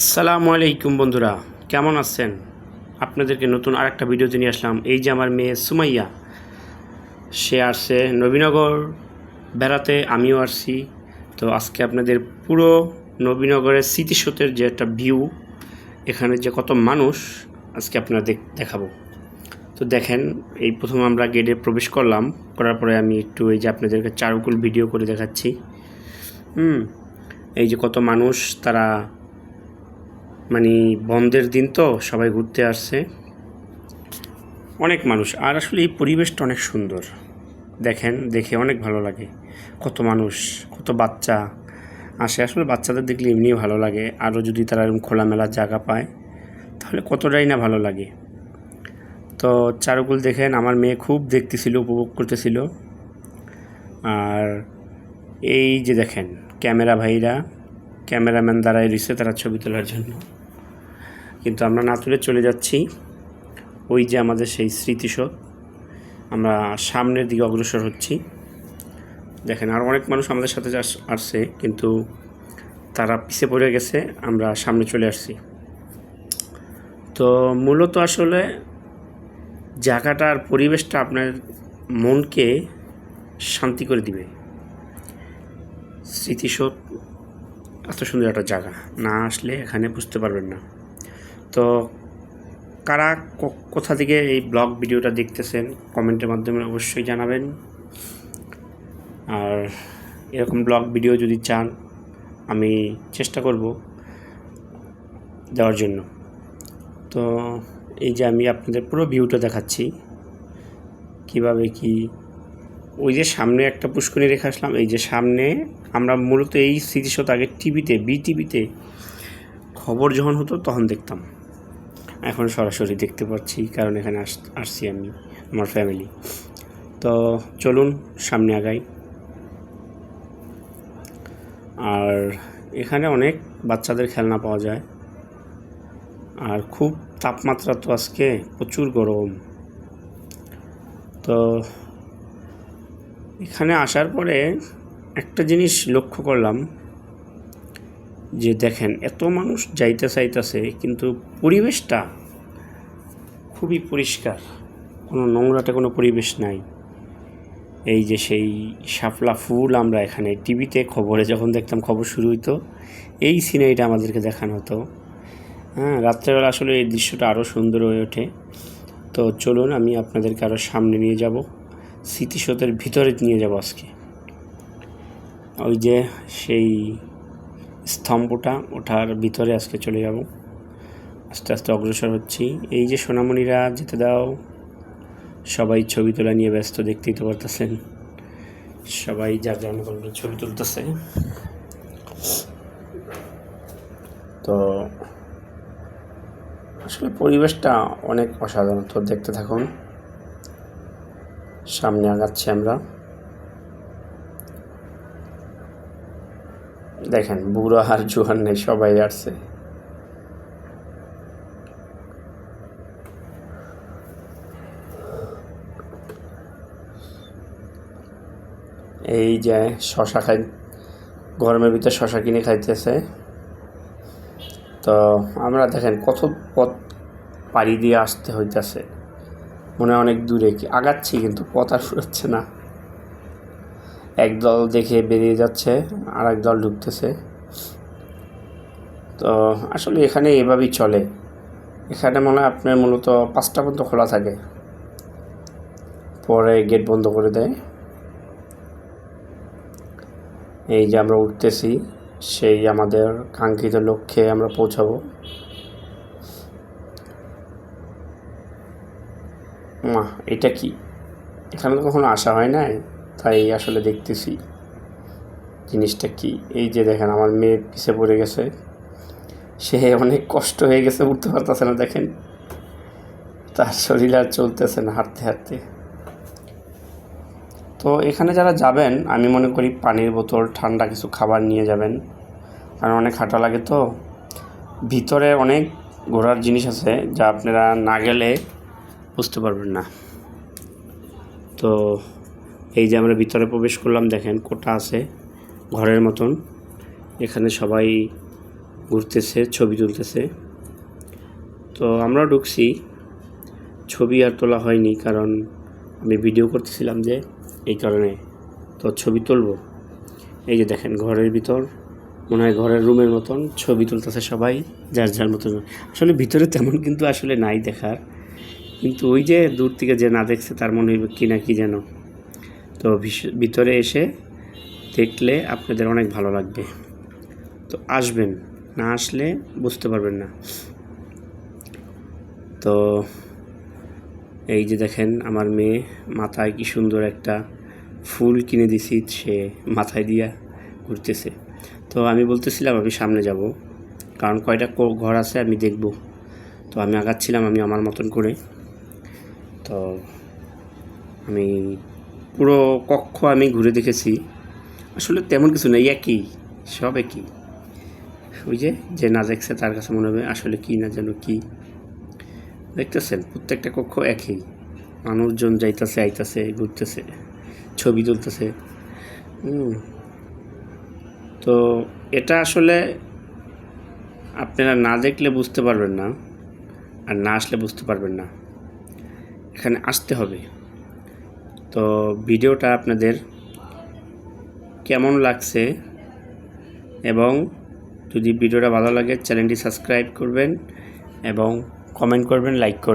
আসসালামু আলাইকুম বন্ধুরা, কেমন আছেন? আপনাদেরকে নতুন আরেকটা ভিডিওতে নিয়ে আসলাম। এই যে আমার মেয়ে সুমাইয়া, সে আসছে নবীনগর বেড়াতে, আমিও আসছি। তো আজকে আপনাদের পুরো নবীনগরের স্মৃতিসৌধের যে একটা ভিউ এখানে যে কত মানুষ, আজকে আপনারা দেখ দেখাবো। তো দেখেন, এই প্রথম আমরা গেটে প্রবেশ করলাম। করার পরে আমি একটু এই যে আপনাদেরকে চারুকুল ভিডিও করে দেখাচ্ছি। হুম, এই যে কত মানুষ, তারা মানে বন্ধের দিন তো, সবাই ঘুরতে আসছে। অনেক মানুষ। আর আসলে এই পরিবেশটা অনেক সুন্দর। দেখেন, দেখে অনেক ভালো লাগে। কত মানুষ, কত বাচ্চা আসে। আসলে বাচ্চাদের দেখলে এমনিই ভালো লাগে। আরও যদি তারা এরকম খোলামেলা জায়গা পায়, তাহলে কতটাই না ভালো লাগে। তো চারুকুল দেখেন, আমার মেয়ে খুব দেখতেছিল, উপভোগ করতেছিল। আর এই যে দেখেন, ক্যামেরা ভাইরা, ক্যামেরাম্যান দ্বারাই রয়েছে তারা ছবি তোলার জন্য। কিন্তু আমরা না তুলে চলে যাচ্ছি। ওই যে আমাদের সেই স্মৃতিসৌধ। আমরা সামনের দিকে অগ্রসর হচ্ছি। দেখেন, আর অনেক মানুষ আমাদের সাথে আসছে, কিন্তু তারা পিছে পড়ে গেছে। আমরা সামনে চলে আসছি। তো মূলত আসলে জায়গাটার পরিবেশটা আপনার মনকে শান্তি করে দিবে। স্মৃতিসৌধ, এত সুন্দর একটা জায়গা। না আসলে এখানে বুঝতে পারবেন না। তো কারা কোথা থেকে এই ব্লগ ভিডিওটা দেখতেছেন, কমেন্টের মাধ্যমে অবশ্যই জানাবেন। আর এরকম ব্লগ ভিডিও যদি চান, আমি চেষ্টা করব দেওয়ার জন্য। তো এই যে আমি আপনাদের পুরো ভিউটা দেখাচ্ছি, কীভাবে কি, ওই যে সামনে একটা পুষ্করণী রেখে আসলাম, এই যে সামনে আমরা মূলত এই স্মৃতিসৌধ আগে টিভিতে বি টিভিতে খবর যখন হতো তখন দেখতাম। এখন সরাসরি দেখতে পাচ্ছি, কারণ এখানে আস, আসছি আমি, আমার ফ্যামিলি তো চলুন সামনে আগাই। আর এখানে অনেক বাচ্চাদের খেলনা পাওয়া যায়। আর খুব তাপমাত্রা তো আজকে প্রচুর গরম। তো এখানে আসার পরে একটা জিনিস লক্ষ্য করলাম যে দেখেন, এত মানুষ যাইতে চাইতেছে, কিন্তু পরিবেশটা খুবই পরিষ্কার। কোনো নোংরাতে কোনো পরিবেশ নাই। এই যে সেই শাপলা ফুল আমরা এখানে টিভিতে খবরে যখন দেখতাম খবর শুরু হইতো, এই সিনারিটা আমাদেরকে দেখানো হতো। হ্যাঁ রাত্রেবেলা আসলে এই দৃশ্যটা আরও সুন্দর হয়ে ওঠে। তো চলুন, আমি আপনাদেরকে আরও সামনে নিয়ে যাব। স্মৃতিসৌধের ভিতরে নিয়ে যাব আজকে। ওই যে সেই স্তম্ভটা ওঠার ভিতরে আজকে চলে যাব। আস্তে আস্তে অগ্রসর হচ্ছি। এই যে সোনামণিরা যেতে দাও। সবাই ছবি তোলা নিয়ে ব্যস্ত, দেখতেই তো পারতেছেন। সবাই যার যার ছবি তুলতেছে। তো আসলে পরিবেশটা অনেক অসাধারণ। তো দেখতে থাকুন। সামনে আগাচ্ছি আমরা। দেখেন, বুড়ো আর জোয়ান নেই, সবাই আসছে। এই যে শশা খাই, গরমের ভিতরে শশা কিনে খাইতেছে। তো আমরা দেখেন কত পথ পাড়ি দিয়ে আসতে হইতেছে। মনে অনেক দূরে, কি আগাচ্ছি কিন্তু পথ আর না। এক দল দেখে বেরিয়ে যাচ্ছে আর দল ঢুকতেছে। তো আসলে এখানে এভাবেই চলে। এখানে মনে হয় আপনার মূলত পাঁচটা পর্যন্ত খোলা থাকে। পরে গেট বন্ধ করে দেয়। এই যে আমরা উঠতেছি, সেই আমাদের কাঙ্ক্ষিত লক্ষ্যে আমরা পৌঁছাবো। মা এটা কি? এখানে তো কখনো আসা হয় নাই? তাই আসলে দেখতেছি জিনিসটা কি? এই যে দেখেন, আমার মেয়ে পিছে পড়ে গেছে। সে অনেক কষ্ট হয়ে গেছে, উঠতে পারতেছে না, দেখেন। তার শরীর আর চলতেছে না হাঁটতে হাঁটতে। তো এখানে যারা যাবেন, আমি মনে করি পানির বোতল, ঠান্ডা কিছু খাবার নিয়ে যাবেন। কারণ অনেক হাঁটা লাগে তো। ভিতরে অনেক ঘোরার জিনিস আছে, যা আপনারা না গেলে বুঝতে পারবেন না। তো এই যে আমরা ভিতরে প্রবেশ করলাম, দেখেন কোটা আছে ঘরের মতন। এখানে সবাই ঘুরতেছে, ছবি তুলতেছে। তো আমরা ঢুকছি। ছবি আর তোলা হয়নি কারণ আমি ভিডিও করতেছিলাম যে এই কারণে। তো ছবি তুলবো। এই যে দেখেন ঘরের ভিতর, মনে হয় ঘরের রুমের মতন ছবি তুলতেছে সবাই, যার যার মতন। আসলে ভিতরে তেমন কিন্তু আসলে নাই দেখার। কিন্তু ওই যে দূর থেকে যে না দেখছে তার মনে হইবে কি না কি যেন। তো ভিতরে এসে দেখলে আপনাদের অনেক ভালো লাগবে। তো আসবেন, না আসলে বুঝতে পারবেন না। তো এই যে দেখেন আমার মেয়ে মাথায় কি সুন্দর একটা ফুল কিনে দিছি, সে মাথায় দিয়া ঘুরতেছে। তো আমি বলতেছিলাম আমি সামনে যাব, কারণ কয়টা ঘর আছে আমি দেখব। তো আমি আগাচ্ছিলাম আমি আমার মতন করে। তো আমি পুরো কক্ষ আমি ঘুরে দেখেছি। আসলে তেমন কিছু নেই, একই, সব একই। ওই যে যে না দেখছে তার কাছে মনে হবে আসলে কি না যেন কি। দেখতেছেন, প্রত্যেকটা কক্ষ একই। মানুষজন যাইতাছে, আইতাছে, ঘুরতেছে, ছবি তুলতেছে। তো এটা আসলে আপনারা না দেখলে বুঝতে পারবেন না, আর না আসলে বুঝতে পারবেন না। এখানে আসতে হবে। তো ভিডিওটা আপনাদের কেমন লাগছে এবং যদি ভিডিওটা ভালো লাগে, চ্যানেলটি সাবস্ক্রাইব করবেন এবং কমেন্ট করবেন, লাইক করবেন।